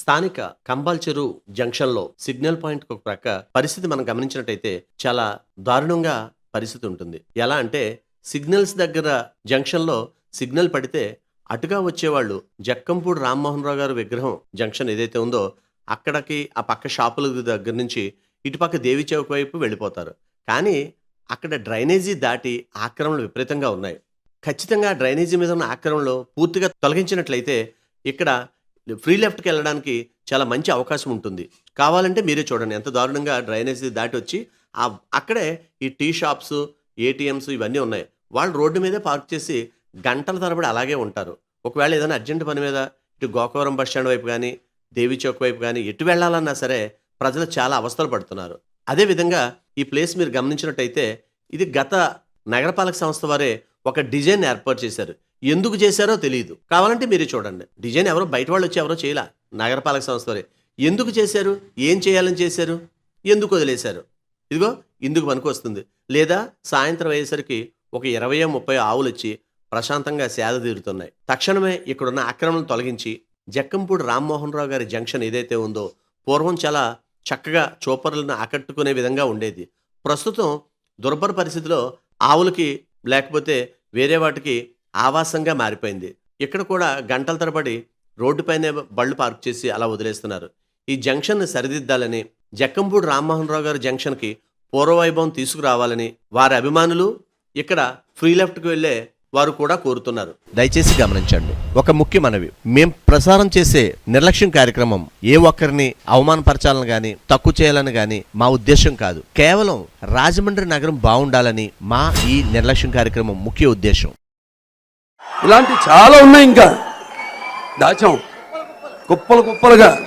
స్థానిక కంబాల్చెరు జంక్షన్లో signal point ఒక ప్రక్క పరిస్థితి మనం గమనించినట్టయితే చాలా దారుణంగా పరిస్థితి ఉంటుంది. ఎలా అంటే సిగ్నల్స్ దగ్గర జంక్షన్లో సిగ్నల్ పడితే అటుగా వచ్చేవాళ్ళు జక్కంపూడి రామ్మోహన్ రావు గారి విగ్రహం జంక్షన్ ఏదైతే ఉందో అక్కడికి ఆ పక్క షాపుల దగ్గర నుంచి ఇటుపక్క దేవి చౌక్ వైపు వెళ్ళిపోతారు. కానీ అక్కడ డ్రైనేజీ దాటి ఆక్రమణలు విపరీతంగా ఉన్నాయి. ఖచ్చితంగా డ్రైనేజీ మీద ఉన్న ఆక్రమణలు పూర్తిగా తొలగించినట్లయితే ఇక్కడ ఫ్రీ లెఫ్ట్కి వెళ్ళడానికి చాలా మంచి అవకాశం ఉంటుంది. కావాలంటే మీరే చూడండి ఎంత దారుణంగా డ్రైనేజీ దాటి వచ్చి ఆ అక్కడే ఈ టీ షాప్స్ ఏటీఎంస్ ఇవన్నీ ఉన్నాయి. వాళ్ళు రోడ్డు మీదే పార్క్ చేసి గంటల తరబడి అలాగే ఉంటారు. ఒకవేళ ఏదైనా అర్జెంట్ పని మీద ఇటు గోకవరం బస్ స్టాండ్ వైపు కానీ దేవి చౌక్ వైపు కానీ ఎటు వెళ్ళాలన్నా సరే ప్రజలు చాలా అవస్థలు పడుతున్నారు. అదేవిధంగా ఈ ప్లేస్ మీరు గమనించినట్టయితే ఇది గత నగరపాలక సంస్థ వారే ఒక డిజైన్ ఏర్పాటు చేశారు. ఎందుకు చేశారో తెలియదు కావాలంటే మీరే చూడండి. డిజైన్ ఎవరో బయట వాళ్ళు వచ్చి ఎవరో చేయలా. నగరపాలక సంస్థ వారే. ఎందుకు చేశారు? ఏం చేయాలని చేశారు? ఎందుకు వదిలేశారు? ఇదిగో ఇందుకు పనికి వస్తుంది. లేదా సాయంత్రం అయ్యేసరికి ఒక ఇరవై ముప్పై ఆవులు వచ్చి ప్రశాంతంగా సేద తీరుతున్నాయి. తక్షణమే ఇక్కడున్న ఆక్రమణను తొలగించి జక్కంపూడి రామ్మోహన్ రావు గారి జంక్షన్ ఏదైతే ఉందో పూర్వం చాలా చక్కగా చూపరులను ఆకట్టుకునే విధంగా ఉండేది. ప్రస్తుతం దుర్భర పరిస్థితిలో ఆవులకి లేకపోతే వేరే వాటికి ఆవాసంగా మారిపోయింది. ఇక్కడ కూడా గంటల తరబడి రోడ్డుపైనే బళ్ళు పార్క్ చేసి అలా వదిలేస్తున్నారు. ఈ జంక్షన్ను సరిదిద్దాలని జక్కంపూడి రామ్మోహన్ రావు గారి జంక్షన్కి పూర్వవైభవం తీసుకురావాలని వారి అభిమానులు ఇక్కడ ఫ్రీ లెఫ్ట్కి వెళ్ళే వారు కూడా కోరుతున్నారు. దయచేసి గమనించండి ఒక ముఖ్య మనవి. మేం ప్రసారం చేసే నిర్లక్ష్యం కార్యక్రమం ఏ ఒక్కరిని అవమానపరచాలని గాని తక్కువ చేయాలని గాని మా ఉద్దేశం కాదు. కేవలం రాజమండ్రి నగరం బాగుండాలని మా ఈ నిర్లక్ష్యం కార్యక్రమం ముఖ్య ఉద్దేశం. ఇలాంటి చాలా ఉన్నాయి ఇంకా. దాచాం. కుప్పలు కుప్పలుగా.